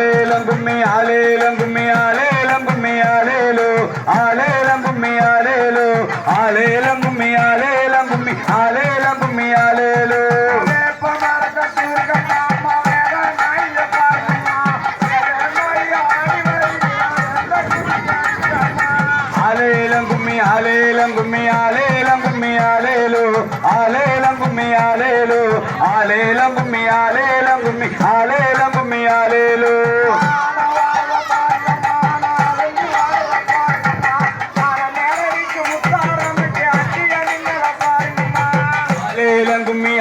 ఆలేలం గుమ్మి ఆలేలం గుమ్మి ఆలేలం. గుమ్మి ఆలేలు. ఆలేలం గుమ్మి ఆలేలు ఆలేలం. గుమ్మి ఆలేలం గుమ్మి ఆలేలం. గుమ్మి ఆలేలు. ఆలేలం గుమ్మి ఆలేలం గుమ్మి ఆలేలం గుమ్మి ఆలేలు ఆలేలం గుమ్మి ఆలేలు ఆలేలం గుమ్మి ఆలేలం గుమ్మి ఆలేలం గుమ్మి ఆలేలు.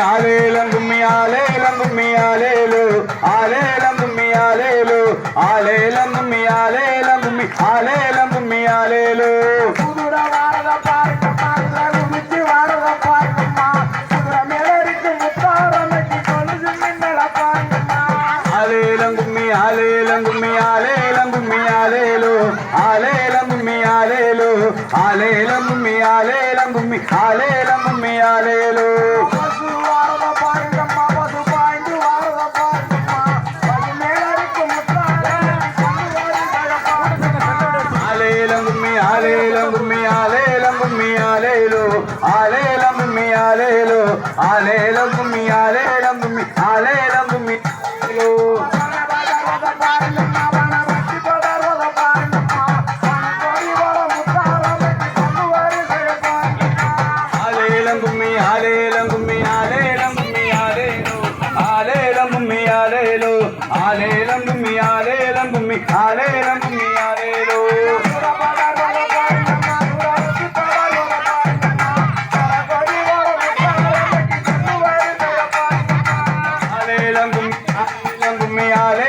ఆలేలం గుమ్మి ఆలేలం గుమ్మి ఆలేలం గుమ్మి ఆలేలు ఆలేలం గుమ్మి ఆలేలు ఆలేలం గుమ్మి ఆలేలం గుమ్మి ఆలేలం గుమ్మి ఆలేలు ఆలేలం గుమ్మి ఆలేలం గుమ్మి ఆలేలం గుమ్మి ఆలేలు ఆలేలం ఆలేలం గుమ్మి ఆలేలం గుమ్మి ఆలేలు ఆలేలం గుమ్మి ఆలేలు ఆలేలం గుమ్మి ఆలేలం గుమ్మి ఆలేలం ఆలేలం గుమ్మి ఆలేలం గుమ్మి ఆలేలం గుమ్మి ఆలేలం గుమ్మి ఆలేలం